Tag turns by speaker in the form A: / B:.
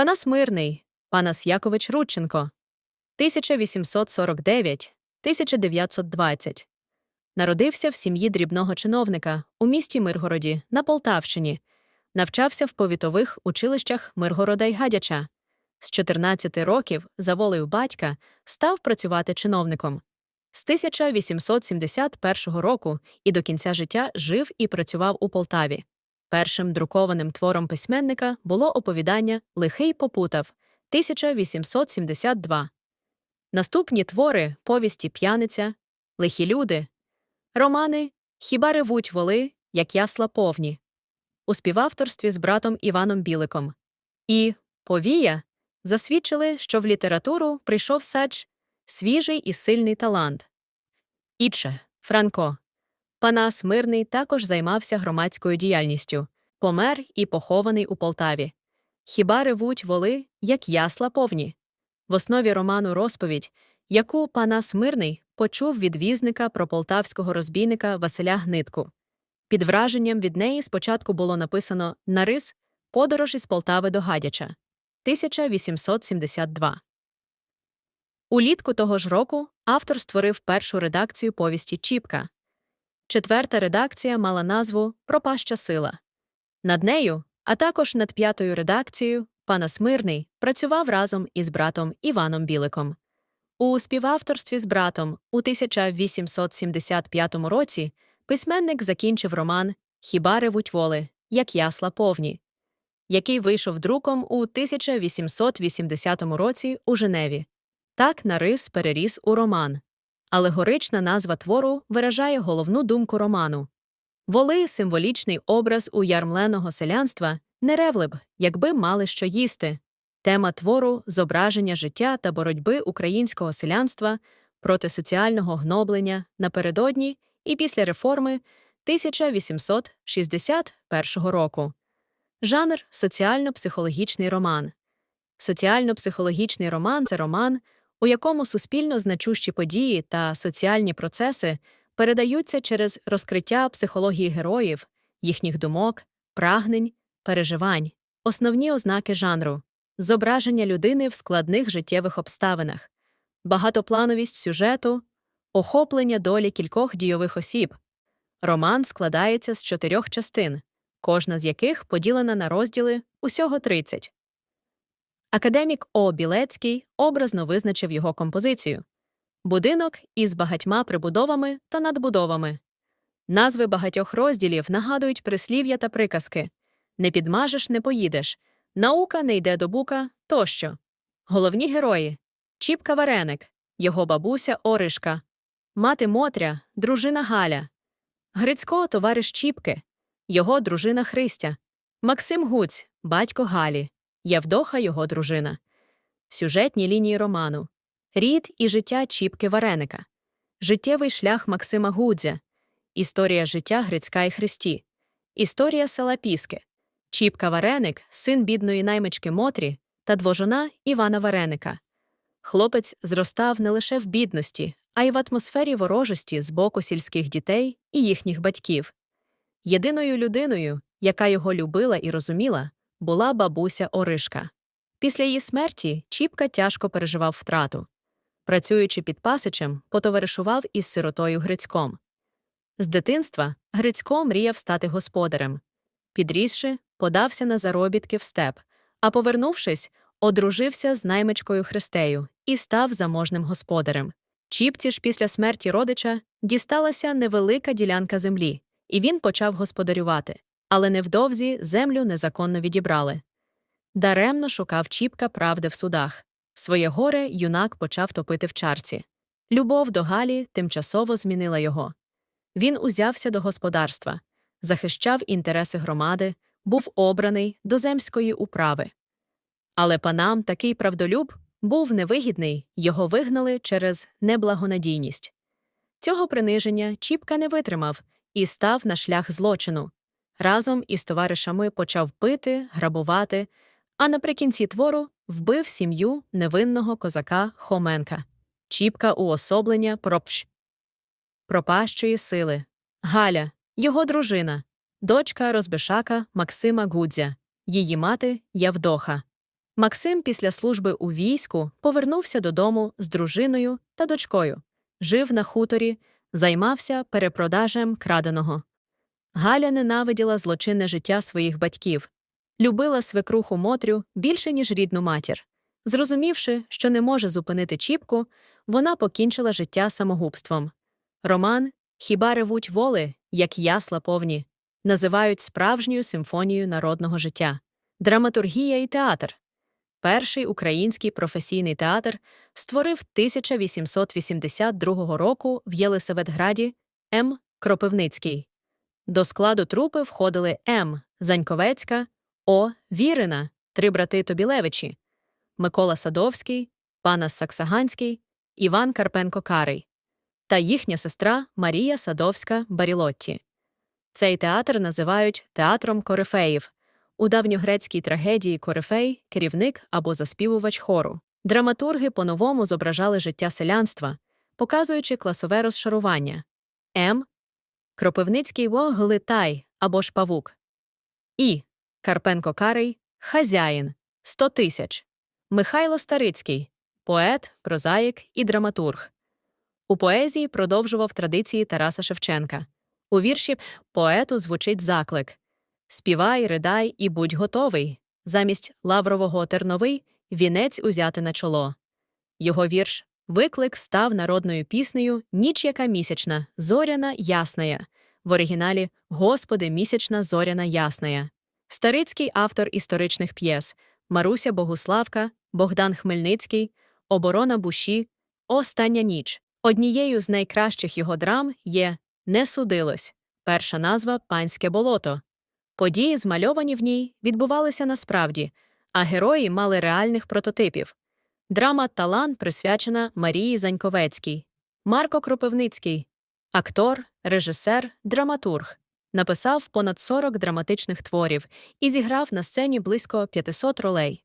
A: Панас Мирний, Панас Якович Рудченко, 1849-1920. Народився в сім'ї дрібного чиновника у місті Миргороді на Полтавщині, навчався в повітових училищах Миргорода й Гадяча. З 14 років, за волею батька, став працювати чиновником. З 1871 року і до кінця життя жив і працював у Полтаві. Першим друкованим твором письменника було оповідання Лихий попутав 1872. Наступні твори повісті п'яниця, лихі люди, романи Хіба ревуть воли, як ясла повні, у співавторстві з братом Іваном Біликом. І Повія засвідчили, що в літературу прийшов сач свіжий і сильний талант. Іче Франко. Панас Мирний також займався громадською діяльністю, помер і похований у Полтаві. Хіба ревуть воли, як ясла повні? В основі роману розповідь, яку Панас Мирний почув від візника про полтавського розбійника Василя Гнитку. Під враженням від неї спочатку було написано Нарис Подорож із Полтави до Гадяча 1872. Улітку того ж року автор створив першу редакцію повісті Чіпка. Четверта редакція мала назву Пропаща сила. Над нею, а також над п'ятою редакцією, пана Смирний працював разом із братом Іваном Біликом. У співавторстві з братом у 1875 році письменник закінчив роман Хіба ревуть воли, як ясла повні, який вийшов друком у 1880 році у Женеві. Так нарис переріс у роман. Алегорична назва твору виражає головну думку роману. Воли символічний образ у ярмленого селянства не ревли б, якби мали що їсти. Тема твору зображення життя та боротьби українського селянства проти соціального гноблення напередодні і після реформи 1861 року. Жанр соціально-психологічний роман. Соціально-психологічний роман це роман, у якому суспільно значущі події та соціальні процеси передаються через розкриття психології героїв, їхніх думок, прагнень, переживань, основні ознаки жанру, зображення людини в складних життєвих обставинах, багатоплановість сюжету, охоплення долі кількох дійових осіб. Роман складається з чотирьох частин, кожна з яких поділена на розділи усього 30. Академік О. Білецький образно визначив його композицію будинок із багатьма прибудовами та надбудовами. Назви багатьох розділів нагадують прислів'я та приказки не підмажеш, не поїдеш, наука не йде до бука тощо. Головні герої Чіпка Вареник, його бабуся Оришка, мати Мотря, дружина Галя, Грицько товариш Чіпки, його дружина Христя, Максим Гуць, батько Галі, Явдоха його дружина, сюжетні лінії роману, рід і життя Чіпки Вареника, життєвий шлях Максима Гудзя, історія життя Грицька і Христі, історія села Піски, Чіпка Вареник, син бідної наймички Мотрі та двожона Івана Вареника. Хлопець зростав не лише в бідності, а й в атмосфері ворожості з боку сільських дітей і їхніх батьків. Єдиною людиною, яка його любила і розуміла, була бабуся Оришка. Після її смерті Чіпка тяжко переживав втрату. Працюючи під пасичем, потоваришував із сиротою Грицьком. З дитинства Грицько мріяв стати господарем. Підрісши, подався на заробітки в степ, а повернувшись, одружився з наймичкою Христею і став заможним господарем. Чіпці ж після смерті родича дісталася невелика ділянка землі, і він почав господарювати, але невдовзі землю незаконно відібрали. Даремно шукав Чіпка правди в судах. Своє горе юнак почав топити в чарці. Любов до Галі тимчасово змінила його. Він узявся до господарства, захищав інтереси громади, був обраний до земської управи. Але панам такий правдолюб був невигідний, його вигнали через неблагонадійність. Цього приниження Чіпка не витримав і став на шлях злочину. Разом із товаришами почав пити, грабувати, а наприкінці твору вбив сім'ю невинного козака Хоменка, Чіпка уособлення пропщ. пропащої сили, Галя, його дружина, дочка розбишака Максима Гудзя, її мати Явдоха. Максим після служби у війську повернувся додому з дружиною та дочкою, жив на хуторі, займався перепродажем краденого. Галя ненавиділа злочинне життя своїх батьків, любила свекруху Мотрю більше, ніж рідну матір. Зрозумівши, що не може зупинити Чіпку, вона покінчила життя самогубством. Роман Хіба ревуть воли, як ясла повні, називають справжньою симфонією народного життя, драматургія і театр. Перший український професійний театр створив 1882 року в Єлисаветграді М. Кропивницький. До складу трупи входили М. Заньковецька, О. Вірина, три брати Тобілевичі, Микола Садовський, Панас Саксаганський, Іван Карпенко Карий та їхня сестра Марія Садовська Барілотті. Цей театр називають театром корифеїв. У давньогрецькій трагедії корифей керівник або заспівувач хору. Драматурги по-новому зображали життя селянства, показуючи класове розшарування. М. Кропивницький Глитай або ж павук. І. Карпенко Карий Хазяїн 100 тисяч. Михайло Старицький поет, прозаїк і драматург. У поезії продовжував традиції Тараса Шевченка. У вірші поету звучить заклик Співай, ридай і будь готовий. Замість лаврового терновий вінець узяти на чоло. Його вірш Виклик став народною піснею Ніч яка місячна, зоряна ясная. В оригіналі Господи, місячна зоряна ясная. Старицький автор історичних п'єс Маруся Богуславка, Богдан Хмельницький, Оборона Буші, Остання ніч. Однією з найкращих його драм є Не судилось перша назва Панське болото. Події, змальовані в ній, відбувалися насправді, а герої мали реальних прототипів. Драма Талан присвячена Марії Заньковецькій, Марко Кропивницький, актор, режисер, драматург. Написав понад 40 драматичних творів і зіграв на сцені близько 500 ролей.